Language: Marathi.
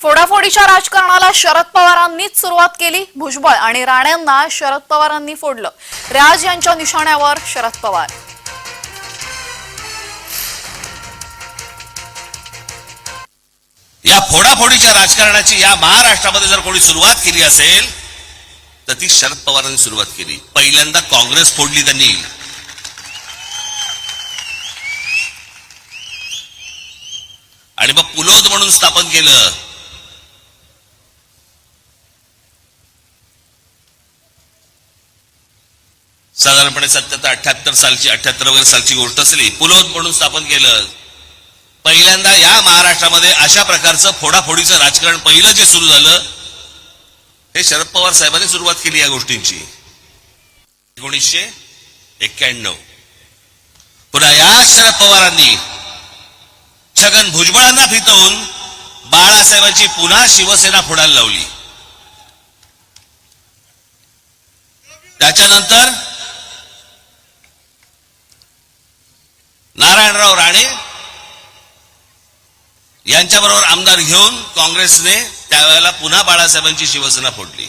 फोडाफोडीच्या राजकारणाला शरद पवारांनीच सुरुवात केली भुजबळ आणि राण्यांना शरद पवारांनी फोडलं. राज यांच्या निशाण्यावर शरद पवार. या फोडाफोडीच्या राजकारणाची या महाराष्ट्रामध्ये जर कोणी सुरुवात केली असेल तर ती शरद पवारांनी सुरुवात केली. पहिल्यांदा काँग्रेस फोडली त्यांनी. आणि मग पुलोद म्हणून स्थापन केलं. साधारणपणे सत्तर अठ्याहत्तर सालची अठ्याहत्तर वगैरे सालची गोष्ट असली पुलोद म्हणून स्थापन केलं. पहिल्यांदा या महाराष्ट्रामध्ये अशा प्रकारचं फोडाफोडीचं राजकारण पहिलं जे सुरू झालं हे शरद पवार साहेबांनी सुरुवात केली या गोष्टींची. एकोणीसशे एक्क्याण्णव. पुन्हा या शरद पवारांनी छगन भुजबळांना फितवून बाळासाहेबांची पुन्हा शिवसेना फोडायला लावली. त्याच्यानंतर नारायणराव राणे यांच्याबरोबर आमदार घेऊन काँग्रेसने त्यावेळेला पुन्हा बाळासाहेबांची शिवसेना फोडली.